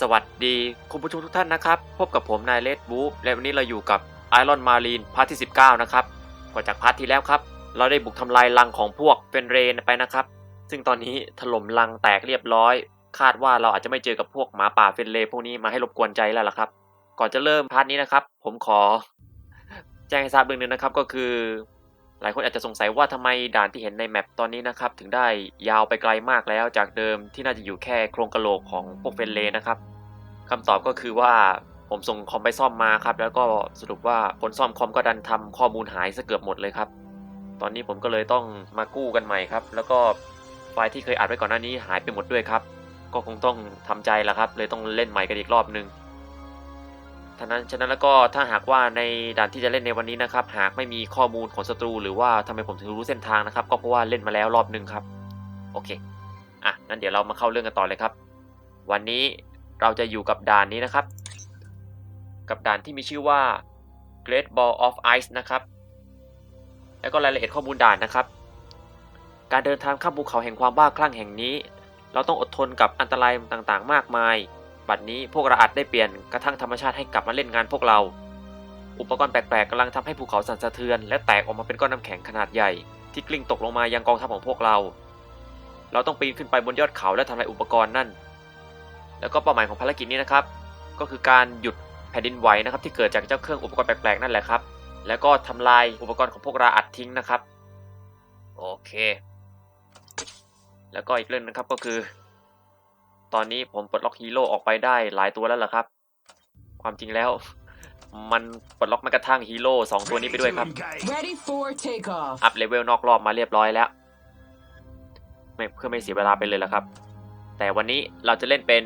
สวัสดีคุณผู้ชมทุกท่านนะครับ พบกับผมนายเลดบูฟและวันนี้เราอยู่กับไอรอนมารีนพาร์ทที่ 19 นะครับก่อนจากพาร์ทที่แล้วครับ เราได้บุกทำลายรังของพวกเฟนเรนไปนะครับ ซึ่งตอนนี้ถล่มรังแตกเรียบร้อย คาดว่าเราอาจจะไม่เจอกับพวกหมาป่าเฟนเรนพวกนี้มาให้รบกวนใจแล้วล่ะครับ ก่อนจะเริ่มพาร์ทนี้นะครับ ผมขอ แจ้งให้ทราบเรื่องหนึงนะครับ ก็คือ หลายคนอาจจะสงสัยว่าทำไมด่านที่เห็นในแมปตอนนี้นะครับ ถึงได้ยาวไปไกลมากแล้วจากเดิมที่น่าจะอยู่แค่โครงกระโหลกของพวกเฟนเลนะครับคำตอบก็คือว่าผมส่งคอมไปซ่อมมาครับ แล้วก็สรุปว่าคนซ่อมคอมก็ดันทำข้อมูลหายซะเกือบหมดเลยครับ ตอนนี้ผมก็เลยต้องมากู้กันใหม่ครับ แล้วก็ไฟล์ที่เคยอัดไว้ก่อนหน้านี้หายไปหมดด้วยครับ ก็คงต้องทำใจละครับ เลยต้องเล่นใหม่กันอีกรอบนึง ท่านั้นฉะนั้นแล้วก็ถ้าหากว่าในด่านที่จะเล่นในวันนี้นะครับ หากไม่มีข้อมูลของศัตรูหรือว่าทำไมผมถึงรู้เส้นทางนะครับ ก็เพราะว่าเล่นมาแล้วรอบหนึ่งครับ โอเค อะงั้นเดี๋ยวเรามาเข้าเรื่องกันต่อเลยครับ วันนี้เราจะอยู่กับด่านนี้นะครับ กับด่านที่มีชื่อว่า Great Ball of Ice นะครับ แล้วก็รายละเอียดข้อมูลด่านนะครับ การเดินทางข้ามภูเขาแห่งความบ้าคลั่งแห่งนี้ เราต้องอดทนกับอันตรายต่างๆ มากมาย บัดนี้พวกเราอาจได้เปลี่ยนกระทั่งธรรมชาติให้กลับมาเล่นงานพวกเรา อุปกรณ์แปลกๆกำลังทำให้ภูเขาสั่นสะเทือน และแตกออกมาเป็นก้อนน้ำแข็งขนาดใหญ่ ที่กลิ้งตกลงมายังกองทัพของพวกเรา เราต้องปีนขึ้นไปบนยอดเขาและทำลายอุปกรณ์นั่น แล้วก็เป้าหมายของภารกิจนี้นะครับ ก็คือการหยุดแผ่นดินไหวนะครับที่เกิดจากเจ้าเครื่องอุปกรณ์แปลกๆนั่นแหละครับ แล้วก็ทำลายอุปกรณ์ของพวกเราอัดทิ้งนะครับ โอเค แล้วก็อีกเรื่องนะครับก็คือ ตอนนี้ผมปลดล็อกฮีโร่ออกไปได้หลายตัวแล้วล่ะครับ ความจริงแล้ว มันปลดล็อกแม้กระทั่งฮีโร่สองตัวนี้ไปด้วยครับ Ready for takeoff. อัพเลเวลนอกรอบมาเรียบร้อยแล้ว ไม่เพื่อไม่เสียเวลาไปเลยละครับ แต่วันนี้เราจะเล่นเป็น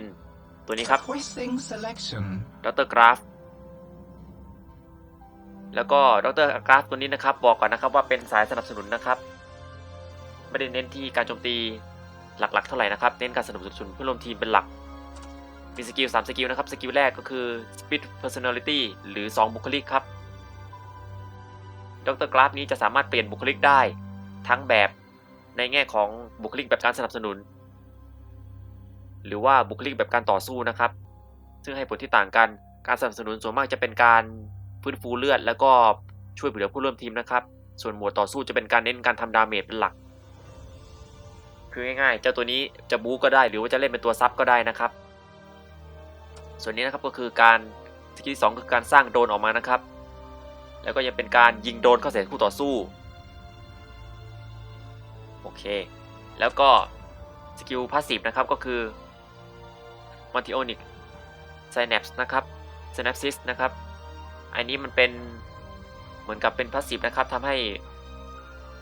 ตัวนี้ครับ Requesting selection. ดรกราฟแล้วก็ดรกราฟตัวนี้นะครับ บอกก่อนนะครับว่าเป็นสายสนับสนุนนะครับ ไม่ได้เน้นที่การโจมตี หลักๆเท่าไหร่นะครับ เน้นการสนับสนุนเพื่อร่วมทีมเป็นหลัก มีสกิล 3 สกิลนะครับ สกิลแรกก็คือ Speed Personality หรือ 2 บุคลิกครับ ดรกราฟนี้จะสามารถเปลี่ยนบุคลิกได้ ทั้งแบบในแง่ของบุคลิกแบบการสนับสนุน หรือว่าบุคลิกแบบการต่อสู้นะครับ ซึ่งให้ผลที่ต่างกัน การสนับสนุนส่วนมากจะเป็นการฟื้นฟูเลือด แล้วก็ช่วยเหลือผู้ร่วมทีมนะครับ ส่วนหมวดต่อสู้จะเป็นการเน้นการทำดาเมจเป็นหลัก คือง่ายๆ เจ้าตัวนี้จะบู๊ก็ได้หรือว่าจะเล่นเป็นตัวซับก็ได้นะครับ ส่วนนี้นะครับก็คือการสกิลที่สองคือการสร้างโดนออกมานะครับ แล้วก็ยังเป็นการยิงโดนเข้าใส่คู่ต่อสู้ โอเค แล้วก็สกิลพาสซีฟนะครับก็คือมัลติโอนิก Synapse นะครับ Synapsis นะครับ อันนี้มันเป็นเหมือนกับเป็นพาสซีฟนะครับทำให้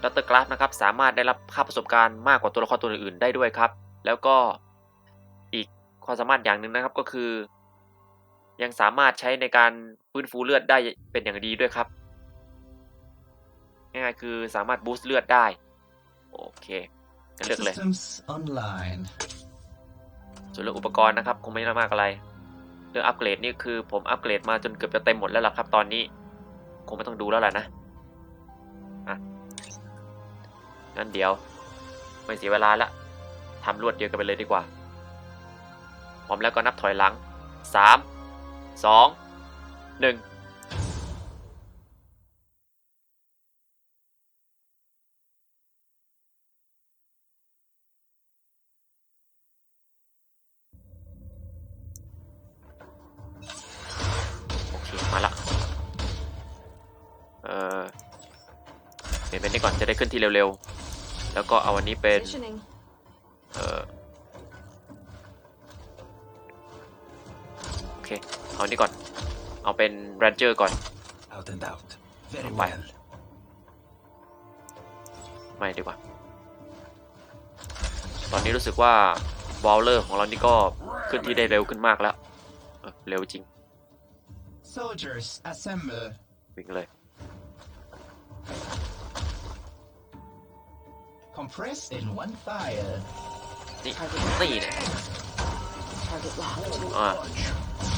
ดรกราฟนะครับสามารถได้รับค่าประสบการณ์มากกว่าตัวละครตัวอื่นๆได้ด้วยครับ แล้วก็อีกความสามารถอย่างหนึ่งนะครับก็คือ ยังสามารถใช้ในการฟื้นฟูเลือดได้เป็นอย่างดีด้วยครับง่ายๆคือสามารถบูสต์เลือดได้ โอเคงั้นเลือกเลย Systems online. ส่วนเรื่องอุปกรณ์นะครับคงไม่ได้มากอะไร เรื่องอัปเกรดนี่คือผมอัปเกรดมาจนเกือบจะเต็มหมดแล้วล่ะครับตอนนี้ คงไม่ต้องดูแล้วแหละนะ งั้นเดี๋ยว ไม่เสียเวลาละทำรวดเดียวกันไปเลยดีกว่า พร้อมแล้วก็นับถอยหลังสามสองหนึ่งโอเคมาละ เออเปลี่ยนเป็นนี้ก่อนจะได้ขึ้นที่เร็วๆ แล้วก็เอาอันนี้เป็น Positioning. เออโอเค เอาอันนี้ก่อน เอาเป็น Ranger ก่อน Out and out. Very Bye. well. ไม่ดีกว่า ตอนนี้รู้สึกว่าบอลเลอร์ของเรานี่ก็ขึ้นที่ได้เร็วขึ้นมากแล้วเออเร็วจริง Soldiers, assemble. วิ่งเลย Compress in one fire. นี่นี่เนี่ย Target locked. อ่า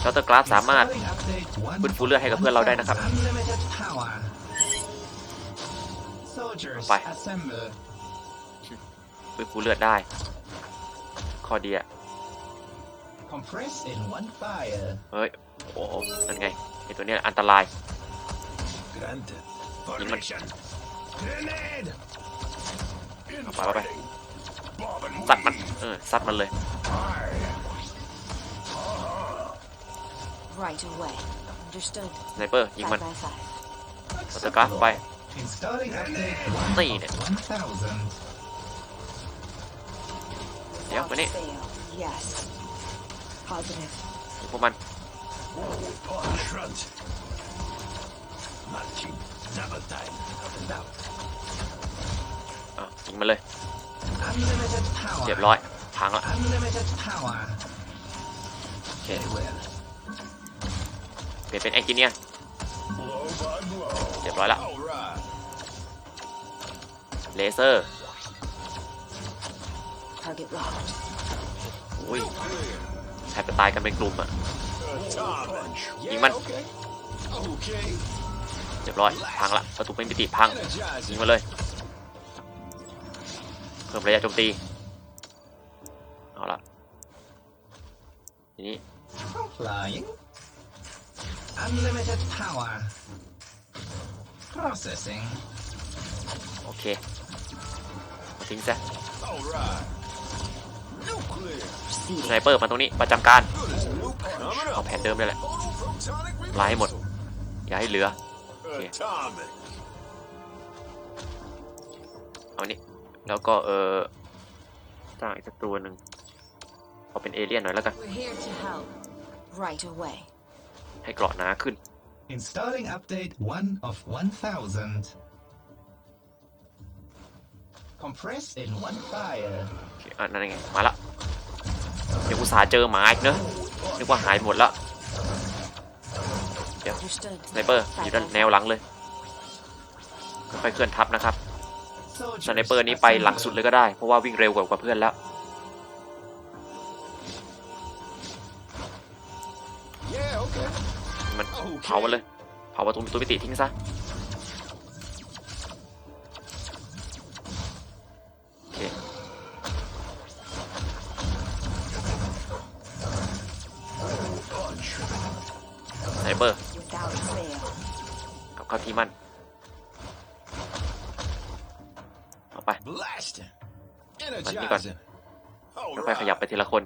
ดรกราฟสามารถ Installing update ฟื้นฟูเลือดให้กับเพื่อนเราได้นะครับ Unlimited power. Soldiers, Bye. assemble. ฟื้นฟูเลือดได้ข้อดีอะ Compressed in one fire. เฮ้ย โอ้โหนั่นไงไอตัวเนี้ยอันตราย Granted. Formation. Grenade. ไปไปไปซัดมัน เออซัดมันเลย Right away. Understood. สไนเปอร์ยิงมัน Five by five. เอาสกราฟไป Installing update นี่เนี่ย1 1000. เดี๋ยวมานี่ Fail. Yes. Positive. ยิงพวกมัน Front. Marching. Double time. Up and down. อะยิงมันเลยเรียบร้อยพังละโอเคเปลี่ยนเป็นเอนจิเนียร์เรียบร้อยละเลเซอร์อุ้ยแทบจะตายกันเป็นกลุ่มอะยิงมันเรียบร้อยพังละประตูเป็นมิติพังยิงมาเลย เพิ่มระยะโจมตี เอาละทีนี้ Flying. Unlimited power. Processing. โอเคเอาทิ้งซะ Alright. Nuclear. สไนเปอร์มาตรงนี้ประจำการ Good as new coming เอา up. แผนเดิมเลยแหละ Photonic ลายให้หมด อย่าให้เหลือ Atomic. เอานี่ แล้วก็เออสร้างอีกสักตัวหนึ่งเอาเป็นเอเลี่ยนหน่อยแล้วกัน We're here to help. Right away. ให้เกราะหนาขึ้น Installing update 1 of 1000. Compressed in one fire. โอเคอะนั่นไงมาละเดี๋ยวอุตส่าห์เจอหมาอีกเนอะนึกว่าหายหมดแล้ว Understood. สไนเปอร์อยู่ด้านแนวหลังเลยค่อยๆเคลื่อนทับนะครับ สไนเปอร์นี้ไปหลังสุดเลยก็ได้ เพราะว่าวิ่งเร็วกว่าเพื่อนแล้ว Yeah, okay. มันเผามันเลย เผาประตูตัวมิติทิ้งซะ โอเค สไนเปอร์ Without fail. กลับเข้าที่มัน Energizing. แล้วค่อย Alright. ขยับไปทีละคน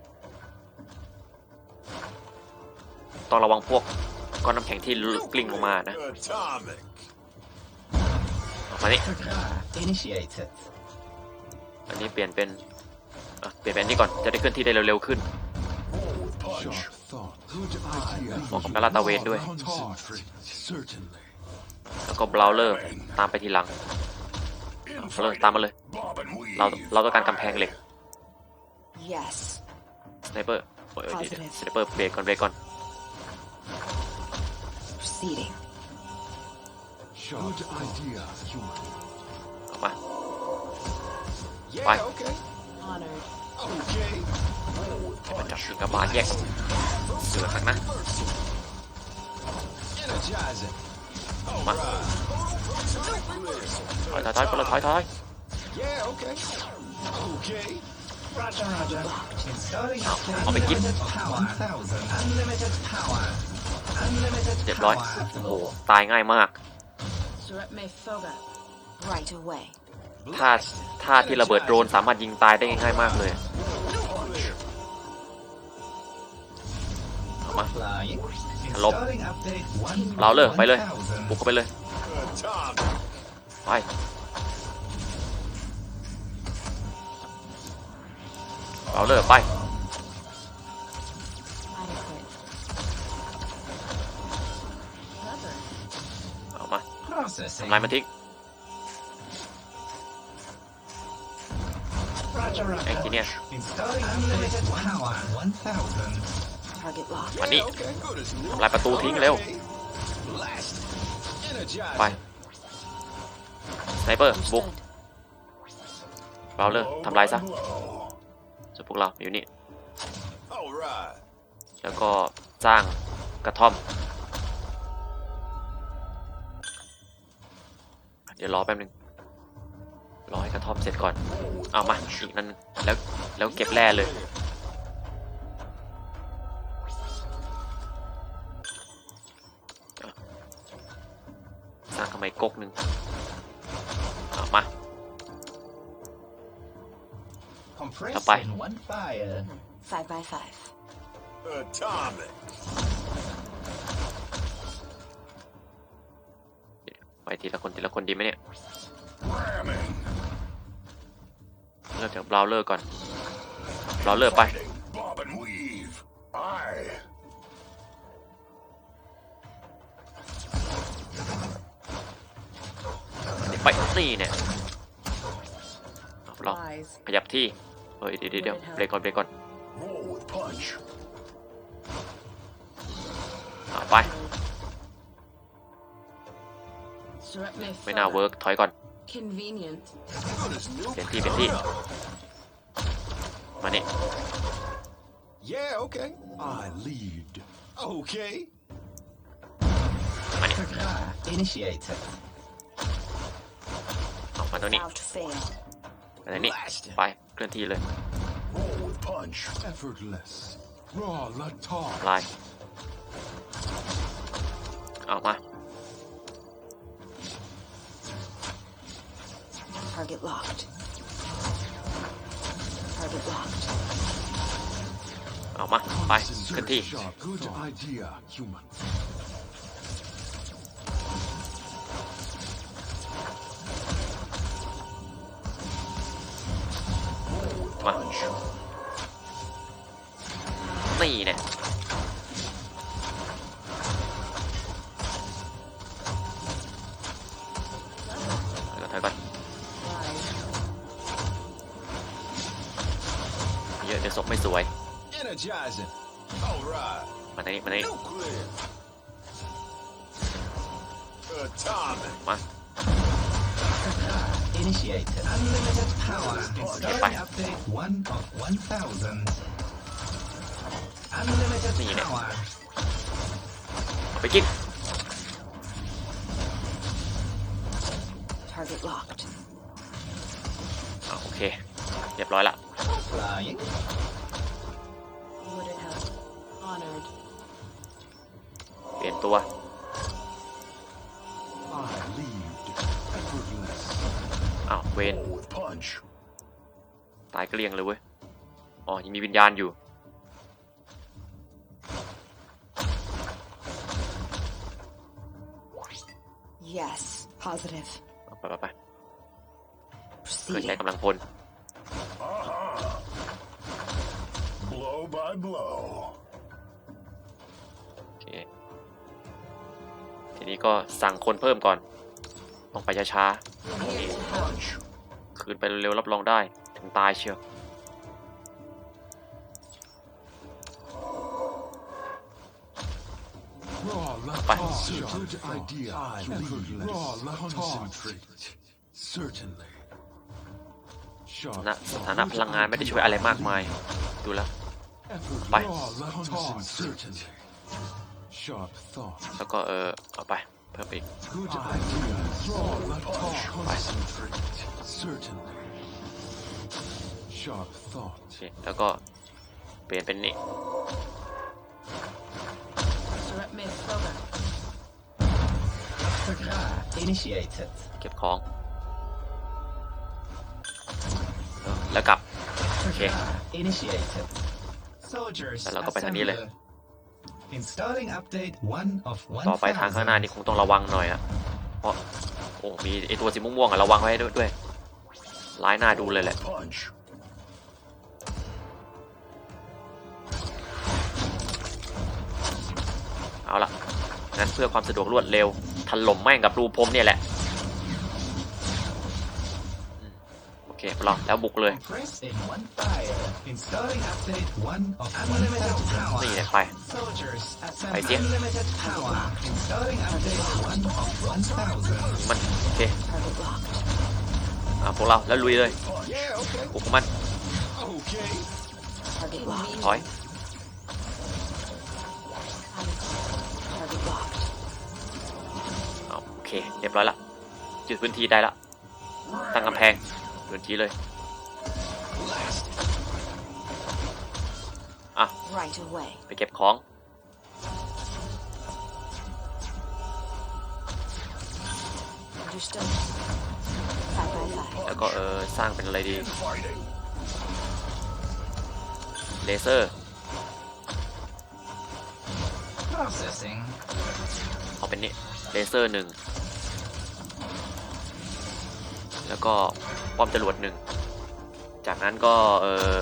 ต้องระวังพวกก้อนน้ำแข็งที่กลิ้งลงมานะ Atomic. ออกมานี่ Initiated. อันนี้เปลี่ยนเป็นอะเปลี่ยนเป็นอันนี้ก่อน จะได้เคลื่อนที่ได้เร็วๆขึ้น Punch. thought. Good idea. เหมาะกับการลาดตระเวนด้วย Concentrate. Certainly. แล้วก็เบราว์เลอร์ตามไปทีหลัง เบราว์เลอร์ตามมาเลย Bob and weave. เราเราต้องการกำแพงเหล็ก Yes. สไนเปอร์โอ้ยเดี๋ยวเดี๋ยวสไนเปอร์เบรกก่อนเบรกก่อน Proceeding. Good idea, human. ออกมา Yeah, Bye. okay. Honored. Okay. ให้มันจับยิงกระบาลแยกเสือกันนะ Energizing. มา ถอยถอยถอยคนละถอยถอยเอาไปกินเจ็บร้อยโอ้โหตายง่ายมากท่าท่าที่ระเบิดโดรนสามารถยิงตายได้ง่ายมากเลยมาลบเราเลยไปเลยบุกเข้าไปเลย ไปเอาเลยไปเอามาทำลายมันทิ้งไอ้ที่เนี่ยมานี่ทำลายประตูทิ้งเร็ว ไปสไนเปอร์บุกเราเลยทำลายซะส่วนพวกเราอยู่นี่ แล้วก็สร้างกระท่อม เดี๋ยวรอแป๊บนึงรอให้กระท่อมเสร็จก่อน เอามาอีกนั่นแล้วแล้วเก็บแร่เลย ทำไมก๊กหนึ่งเอามา Compressed Bye. in one fire. Five by five. Atomic. ไปทีละคนทีละคนดีไหมเนี่ย Ramming. เริ่มจากเบราว์เลอร์ก่อนเบราว์เลอร์ไป ไปนี่เนี่ยเอาเรา Lies. ขยับที่ เฮ้ยเดี๋ยวเดี๋ยวเดี๋ยวเบรกก่อนเบรกก่อน Roll with punch. เอาไป Surrep me ไม่น่าเวิร์กถอยก่อน Convenient. Good as new เปลี่ยนที่เปลี่ยนที่ มานี่ Yeah, okay. I lead. Okay. มานี่ Initiated. เอามาตรงนี้ Without fail. มาตรงนี้ไปเคลื่อนที่เลย Roll with punch. Effortless. Raw latar. ลายเอามา Target locked. Target locked. เอามา ไปเคลื่อนที่ Initiated. Unlimited power. Installing Bye. update 1 of 1000. Unlimited Gì này? power. เอาไปกิน Target locked. อ่าโอเค เรียบร้อยละ Flying. Would it help? Honored. เปลี่ยนตัว วเวน Roll with punch. ตายเกลี้ยงเลยเว้ย อ๋อ ยังมีวิญญาณอยู่ Yes. Positive. เอาไปไปไปเคลื่อน Proceeding. ย้ายกำลังพล Blow by blow. โอเค ทีนี้ก็สั่งคนเพิ่มก่อน ต้องไปช้า Here to help. Punch. ๆ คืนไปเร็วๆรับรองได้ ถึงตายเชียว Raw Bye. latar. Good idea. Effortless. Raw latar. Concentrate. Certainly. สถานะสถานะพลังงานไม่ได้ช่วยอะไรมากมาย ดูแล้ว Effortless. Bye. Raw latar. Certainly. Sharp thought. แล้วก็เออเอาไป เพิ่มไปอีก Good idea. Raw latar. Concentrate. Certainly. Sharp thought. โอเคแล้วก็เปลี่ยนเป็นนี่ Surrep me Foga. Initiated. เก็บของเออแล้วกลับ โอเค Initiated. Soldiers. แล้วเราก็ไปทางนี้เลย assemble. Installing update 1 of 1000. ต่อไปทางข้างหน้านี่คงต้องระวังหน่อยอะเพราะโอ้มีไอตัวสีม่วงๆอะระวังไว้ด้วยด้วยร้ายหน้าดูเลยแหละ Punch. เอาละงั้นเพื่อความสะดวกรวดเร็วถล่มแม่งกับรูพรมเนี่ยแหละอืมโอเคปลองแล้วบุกเลย Compressed in one fire. Installing update 1 of unlimited power. นี่แหละไป Soldiers. ไป Assemble. เสีย Unlimited power. Installing update 1 of 1000. มันโอเค Target locked. อะพวกเราแล้วลุยเลย Yeah, okay. บุกมัน Okay. Target locked. ถอย Target locked. เอาโอเคเรียบร้อยละจุดพื้นที่ได้ละตั้งกำแพงพื้นที่เลย อะ Right away. ไปเก็บของ Understood. Side by side. แล้วก็เออสร้างเป็นอะไรดี Fighting. เลเซอร์ Processing. เอาเป็นนี่เลเซอร์หนึ่ง แล้วก็ป้อมจรวดหนึ่ง จากนั้นก็เออ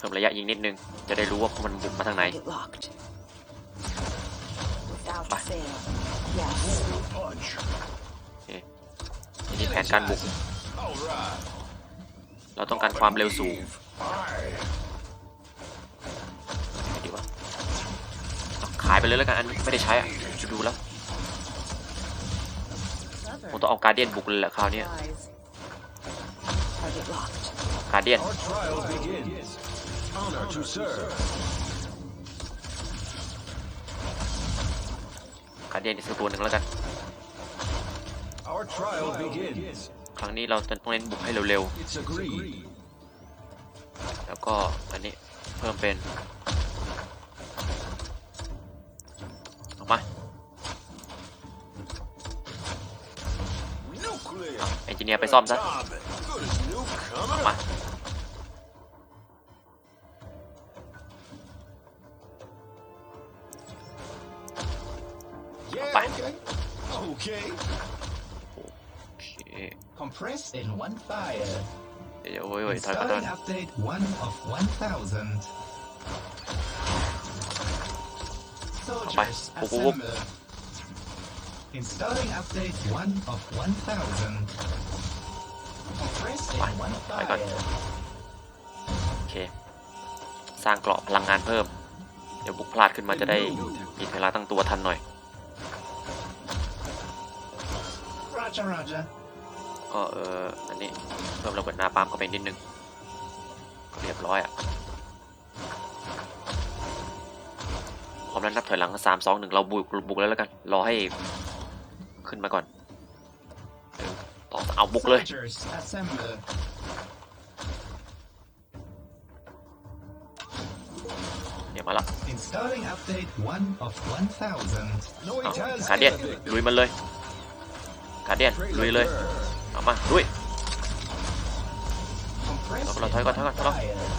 เพิ่มระยะยิงนิดนึง จะได้รู้ว่ามันบุกมาทางไหน Target locked. Without Bye. fail. Yes. Punch. ทีนี้แผนการบุก All right. เราต้องการความเร็วสูง Aye. ไงดีวะเอาขายไปเลยแล้วกันอันนี้ไม่ได้ใช้อะดูแล้วผมต้องเอาการเดียนบุกเลยแหละคราวเนี้ Supplies. Target locked. การเดียน Our trial begins. Honor to serve. การเดียนอีกสักตัวหนึ่งแล้วกัน Our trial begins. ครั้งนี้เราจะต้องเน้นบุกให้เร็ว It's agreed. ๆ แล้วก็อันนี้เพิ่มเป็นออกมา Nuclear. เอนจิเนียร์ไปซ่อมซะ Atomic. Good as new ออก coming. มา Yeah, อนถอย Installing ก่อน update 1 of 1000. Soldiers, Bye. Whoop, whoop, whoop. assemble. Installing update 1 of 1000. Compressed in Bye. one Bye, God. fire. โอเค สร้างเกราะพลังงานเพิ่ม เดี๋ยวบุกพลาดขึ้นมาจะได้มีเวลาตั้งตัวทันหน่อย Roger, roger. ก็เอออันนี้เพิ่มระเบิดหน้าปั๊มเข้าไปนิดนึงก็เรียบร้อยอะพร้อมแล้วนับถอยหลังสามสองหนึ่งเราบุกบุกแล้วแล้วกัน รอให้ขึ้นมาก่อนหนึ่งสองสามเอาบุกเลย Soldiers, assemble. เดี๋ยวมาละ Installing update 1 of 1000. No เอา Italians การเดียน get a ลุยมันเลยการเดียน victory. ลุยเลย เอามาด้วยเราเราถอยก่อนถอยก่อนถอยก่อน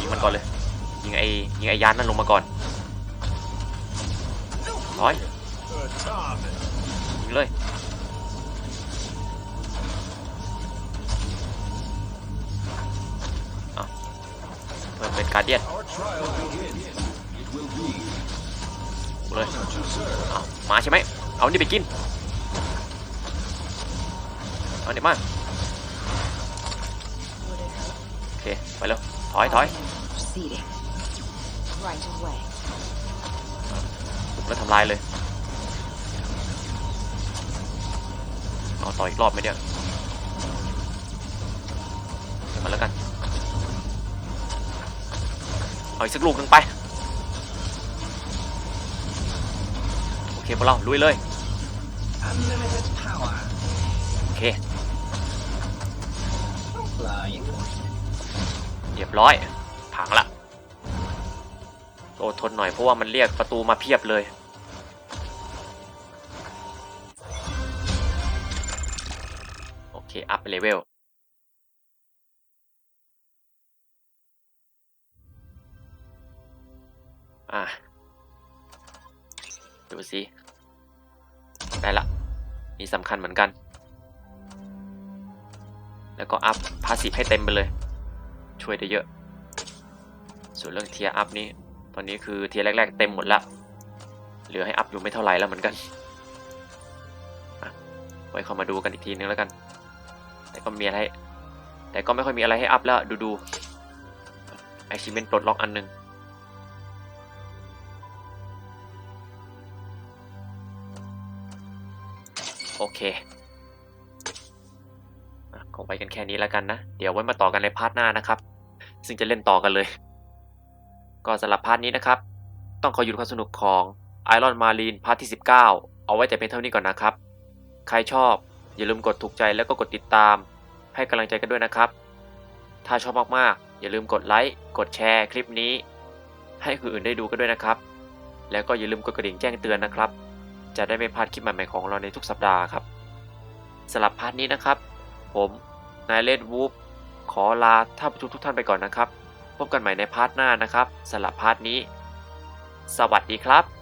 ยิงมันก่อนเลยยิงไอ้ยิงไอ้ยานนั่นลงมาก่อนร้อยยิงเลยเปิดเป็นการเดียน เลยเอามาใช่ไหมเอานี่ไปกินเอาเดี๋ยวมาโอเคไปเร็วถอยถอยแล้วทำลายเลยเอาต่ออีกรอบไหมเนี่ยเดี๋ยวมาแล้วกันเอาอีกสักลูกหนึ่งไป โอ เคพวกเราลุยเลย Unlimited power. โอเค Flying. เรียบร้อยผังละโอดทนหน่อยเพราะว่ามันเรียกประตูมาเพียบเลย โอเค อัพเลเวลอะดูสิ ได้ละนี่สำคัญเหมือนกัน แล้วก็อัพพาสซีฟให้เต็มไปเลย ช่วยได้เยอะ ส่วนเรื่องเทียร์อัพนี้ ตอนนี้คือเทียร์แรก ๆ เต็มหมดละ เหลือให้อัพอยู่ไม่เท่าไหร่แล้วเหมือนกันไว้เข้ามาดูกันอีกทีนึงแล้วกัน แต่ก็มีอะไร แต่ก็ไม่ค่อยมีอะไรให้อัพแล้วดูดูไอชิเมนปลดล็อกอันหนึง เคอะก็ไว้กันแค่นี้แล้วกันนะ เดี๋ยวไว้มาต่อกันในพาร์ทหน้านะครับ ซึ่งจะเล่นต่อกันเลย ก็สำหรับพาร์ทนี้นะครับ ต้องขอหยุดความสนุกของ Iron Marine พาร์ทที่ 19 เอาไว้แต่เพียงเท่านี้ก่อนนะครับ ใครชอบอย่าลืมกดถูกใจแล้วก็กดติดตาม ให้กำลังใจกันด้วยนะครับ ถ้าชอบมากๆ อย่าลืมกดไลค์กดแชร์คลิปนี้ ให้คนอื่นได้ดูกันด้วยนะครับ แล้วก็อย่าลืมกดกระดิ่งแจ้งเตือนนะครับ จะได้ไม่พลาดคลิปใหม่ๆของเราในทุกสัปดาห์ครับสำหรับพาร์ทนี้นะครับ ผมนายเลดวูฟขอลาท่านผู้ชมทุกท่านไปก่อนนะครับ พบกันใหม่ในพาร์ทหน้านะครับสำหรับพาร์ทนี้ สวัสดีครับ